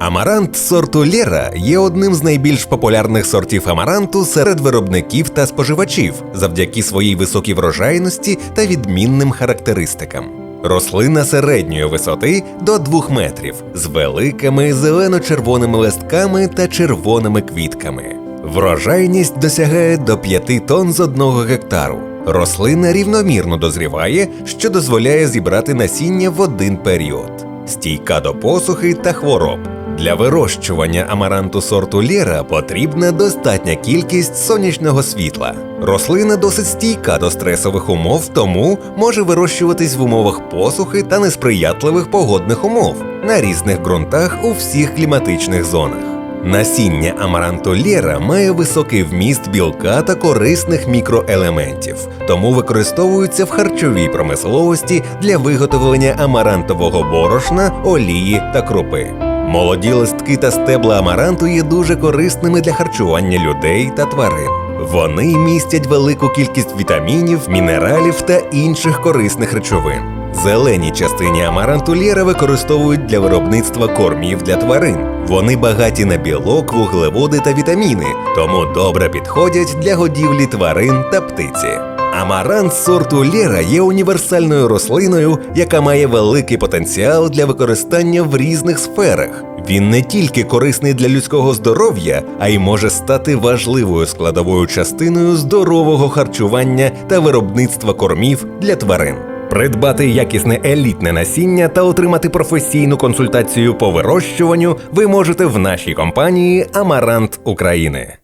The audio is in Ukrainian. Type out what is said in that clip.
Амарант сорту Лєра є одним з найбільш популярних сортів амаранту серед виробників та споживачів завдяки своїй високій врожайності та відмінним характеристикам. Рослина середньої висоти до 2 метрів з великими зелено-червоними листками та червоними квітками. Врожайність досягає до 5 тонн з одного гектару. Рослина рівномірно дозріває, що дозволяє зібрати насіння в один період. Стійка до посухи та хвороб. Для вирощування амаранту сорту Лєра потрібна достатня кількість сонячного світла. Рослина досить стійка до стресових умов, тому може вирощуватись в умовах посухи та несприятливих погодних умов на різних ґрунтах у всіх кліматичних зонах. Насіння амаранту Лєра має високий вміст білка та корисних мікроелементів, тому використовується в харчовій промисловості для виготовлення амарантового борошна, олії та крупи. Молоді листки та стебла амаранту є дуже корисними для харчування людей та тварин. Вони містять велику кількість вітамінів, мінералів та інших корисних речовин. Зелені частині амаранту лєра використовують для виробництва кормів для тварин. Вони багаті на білок, вуглеводи та вітаміни, тому добре підходять для годівлі тварин та птиці. Амарант сорту Лєра є універсальною рослиною, яка має великий потенціал для використання в різних сферах. Він не тільки корисний для людського здоров'я, а й може стати важливою складовою частиною здорового харчування та виробництва кормів для тварин. Придбати якісне елітне насіння та отримати професійну консультацію по вирощуванню ви можете в нашій компанії Амарант України.